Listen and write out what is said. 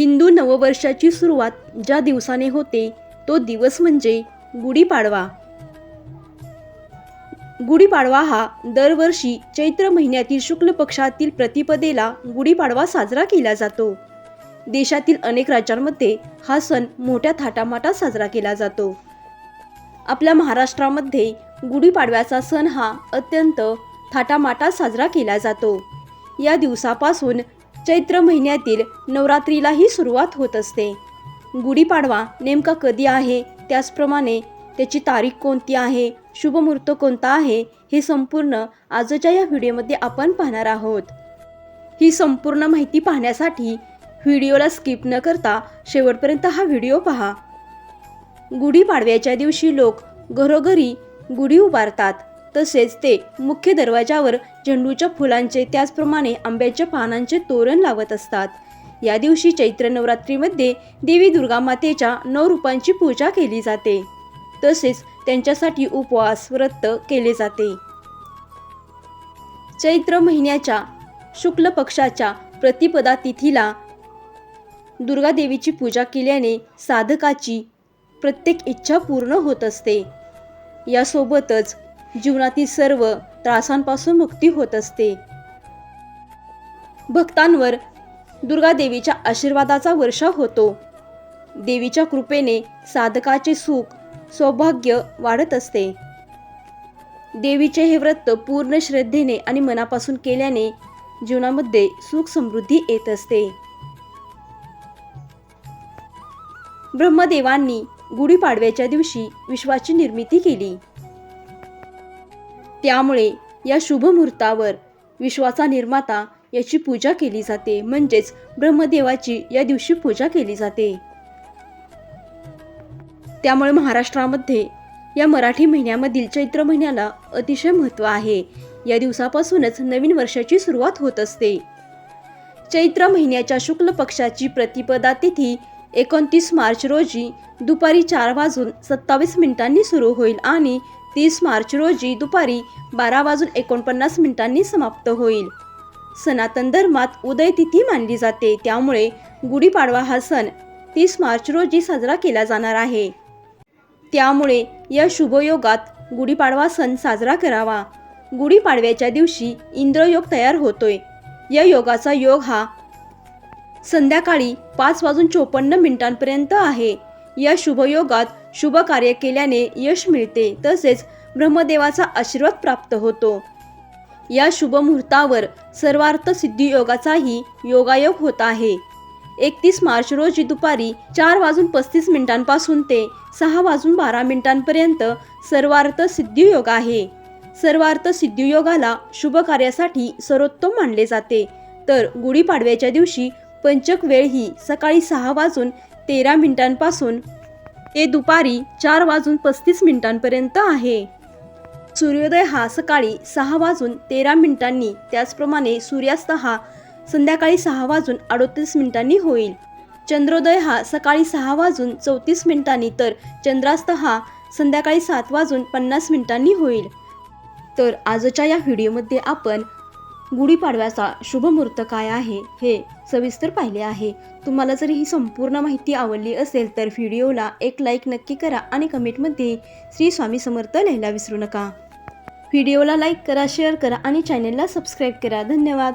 हिंदू नववर्षाची सुरुवात ज्या दिवसाने होते तो दिवस म्हणजे गुढीपाडवा. गुढीपाडवा हा दरवर्षी चैत्र महिन्यातील शुक्ल पक्षातील प्रतिपदेला गुढीपाडवा साजरा केला जातो. देशातील अनेक राज्यांमध्ये हा सण मोठ्या थाटामाटात साजरा केला जातो. आपल्या महाराष्ट्रामध्ये गुढीपाडव्याचा सण हा अत्यंत थाटामाटात साजरा केला जातो. या दिवसापासून चैत्र महिन्यातील नवरात्रीलाही सुरुवात होत असते. गुढीपाडवा नेमका कधी आहे? त्याचप्रमाणे त्याची तारीख कोणती आहे? शुभमुहूर्त कोणता आहे? हे संपूर्ण आजच्या या व्हिडिओमध्ये आपण पाहणार आहोत. ही संपूर्ण माहिती पाहण्यासाठी व्हिडिओला स्किप न करता शेवटपर्यंत हा व्हिडिओ पहा. गुढीपाडव्याच्या दिवशी लोक घरोघरी गुढी उभारतात. तसेच ते मुख्य दरवाजावर झेंडूच्या फुलांचे त्याचप्रमाणे आंब्याच्या पानांचे तोरण लावत असतात. या दिवशी चैत्र नवरात्रीमध्ये देवी दुर्गा मातेच्या नऊ रूपांची पूजा केली जाते. तसेच त्यांच्यासाठी उपवास व्रत केले जाते. चैत्र महिन्याच्या शुक्ल पक्षाच्या प्रतिपदा तिथीला दुर्गादेवीची पूजा केल्याने साधकाची प्रत्येक इच्छा पूर्ण होत असते. यासोबतच जीवनातील सर्व त्रासांपासून मुक्ती होत असते. भक्तांवर दुर्गा देवीच्या आशीर्वादाचा वर्षाव होतो. देवीच्या कृपेने साधकाचे सुख सौभाग्य वाढत असते. देवीचे हे व्रत पूर्ण श्रद्धेने आणि मनापासून केल्याने जीवनामध्ये सुख समृद्धी येत असते. ब्रह्मदेवांनी गुढीपाडव्याच्या दिवशी विश्वाची निर्मिती केली. त्यामुळे या शुभ मुहूर्तावर विश्वाचा निर्माता याची पूजा केली जाते. म्हणजेच ब्रह्मदेवाची या दिवशी पूजा केली जाते. त्यामुळे महाराष्ट्रामध्ये या मराठी महिन्यामधील चैत्र महिन्याला अतिशय महत्त्व आहे. या दिवसापासूनच नवीन वर्षाची सुरुवात होत असते. चैत्र महिन्याच्या शुक्ल पक्षाची प्रतिपदा तिथी एकोणतीस मार्च रोजी दुपारी चार वाजून सत्तावीस मिनिटांनी सुरू होईल आणि तीस मार्च रोजी दुपारी बारा वाजून एकोणपन्नास मिनिटांनी समाप्त होईल. सनातन धर्मात उदय तिथी मानली जाते त्यामुळे गुढीपाडवा हा सण तीस मार्च रोजी साजरा केला जाणार आहे. त्यामुळे या शुभयोगात गुढीपाडवा सण साजरा करावा. गुढीपाडव्याच्या दिवशी इंद्रयोग तयार होतोय. या योगाचा योग हा संध्याकाळी पाच वाजून चोपन्न मिनिटांपर्यंत आहे. या शुभयोगात शुभ कार्य केल्याने यश मिळते तसेच ब्रह्मदेवाचा आशीर्वाद प्राप्त होतो. या शुभ मुहूर्तावर सर्वार्थ सिद्धी योगाचाही योगायोग होत आहे. एकतीस मार्च रोजी दुपारी चार वाजून पस्तीस मिनिटांपासून ते सहा वाजून बारा मिनिटांपर्यंत सर्वार्थ सिद्धियोग आहे. सर्वार्थ सिद्धियोगाला शुभ कार्यासाठी सर्वोत्तम मानले जाते. तर गुढीपाडव्याच्या दिवशी पंचक वेळ ही सकाळी सहा वाजून तेरा मिनिटांपासून ते दुपारी चार वाजून पस्तीस मिनिटांपर्यंत आहे. सूर्योदय हा सकाळी सहा वाजून तेरा मिनिटांनी त्याचप्रमाणे सूर्यास्त हा संध्याकाळी सहा वाजून अडोतीस मिनिटांनी होईल. चंद्रोदय हा सकाळी सहा वाजून चौतीस मिनिटांनी तर चंद्रास्त हा संध्याकाळी सात वाजून पन्नास मिनिटांनी होईल. तर आजच्या या व्हिडिओमध्ये आपण गुढीपाडव्याचा शुभमुहूर्त काय आहे हे सविस्तर पाहिले आहे. तुम्हाला जर ही संपूर्ण माहिती आवडली असेल तर व्हिडिओला एक लाईक नक्की करा आणि कमेंटमध्ये श्री स्वामी समर्थ लिहायला विसरू नका. व्हिडिओला लाईक करा शेअर करा आणि चॅनलला सबस्क्राईब करा. धन्यवाद.